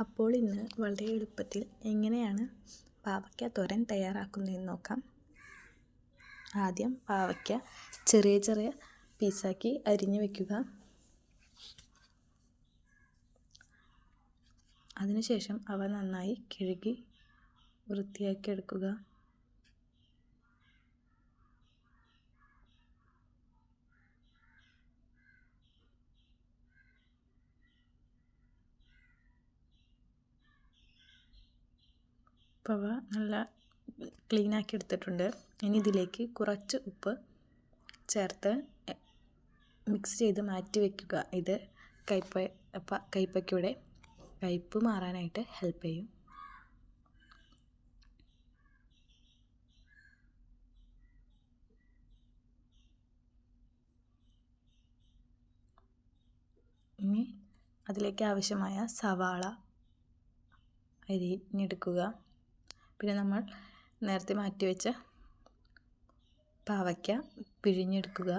അപ്പോൾ ഇന്ന് വളരെ എളുപ്പത്തിൽ എങ്ങനെയാണ് പാവയ്ക്ക തോരൻ തയ്യാറാക്കുന്നതെന്ന് നോക്കാം. ആദ്യം പാവയ്ക്ക ചെറിയ ചെറിയ പീസാക്കി അരിഞ്ഞു വയ്ക്കുക അതിനുശേഷം അവ നന്നായി കഴുകി വൃത്തിയാക്കി എടുക്കുക. നല്ല നല്ല ക്ലീനാക്കി എടുത്തിട്ടുണ്ട്. ഇനി ഇതിലേക്ക് കുറച്ച് ഉപ്പ് ചേർത്ത് മിക്സ് ചെയ്ത് മാറ്റി വയ്ക്കുക ഇത് കയ്പ കയ്പയ്ക്കൂടെ കയ്പ് മാറാനായിട്ട് ഹെൽപ്പ് ചെയ്യും. ഇനി അതിലേക്ക് ആവശ്യമായ സവാള അരിഞ്ഞെടുക്കുക. പിന്നെ നമ്മൾ നേരത്തെ മാറ്റി വെച്ച പാവയ്ക്ക പിഴിഞ്ഞെടുക്കുക.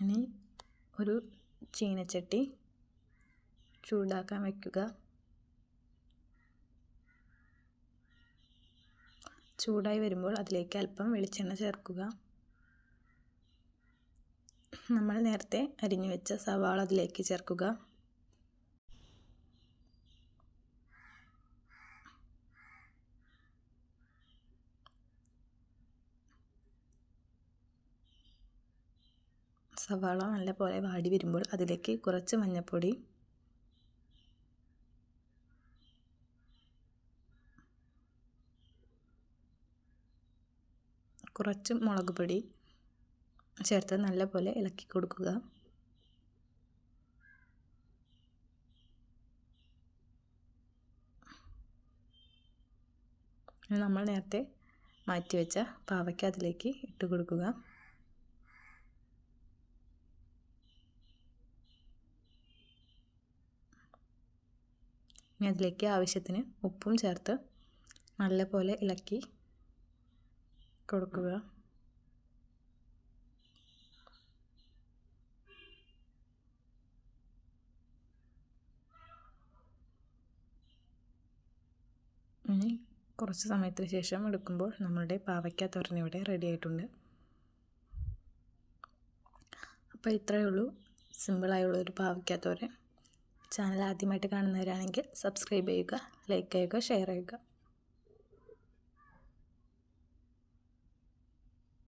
ഇനി ഒരു ചീനച്ചട്ടി ചൂടാക്കാൻ വയ്ക്കുക ചൂടായി വരുമ്പോൾ അതിലേക്ക് അല്പം വെളിച്ചെണ്ണ ചേർക്കുക. നമ്മൾ നേരത്തെ അരിഞ്ഞു വെച്ച സവാള അതിലേക്ക് ചേർക്കുക. സവാള നല്ലപോലെ വാടി വരുമ്പോൾ അതിലേക്ക് കുറച്ച് മഞ്ഞൾപ്പൊടി കുറച്ച് മുളക് പൊടി ചേർത്ത് നല്ലപോലെ ഇളക്കി കൊടുക്കുക. നമ്മൾ നേരത്തെ മാറ്റി വെച്ച പാവയ്ക്ക അതിലേക്ക് ഇട്ട് കൊടുക്കുക. ഇനി അതിലേക്ക് ആവശ്യത്തിന് ഉപ്പും ചേർത്ത് നല്ലപോലെ ഇളക്കി കൊടുക്കുക. ഇനി കുറച്ച് സമയത്തിന് ശേഷം എടുക്കുമ്പോൾ നമ്മളുടെ പാവയ്ക്ക തോരൻ ഇവിടെ റെഡി ആയിട്ടുണ്ട്. അപ്പോൾ ഇത്രയേ ഉള്ളൂ. സിമ്പിളായുള്ള ഒരു പാവയ്ക്ക തോരൻ. ചാനൽ ആദ്യമായിട്ട് കാണുന്നവരാണെങ്കിൽ സബ്സ്ക്രൈബ് ചെയ്യുക ലൈക്ക് ചെയ്യുക ഷെയർ ചെയ്യുക.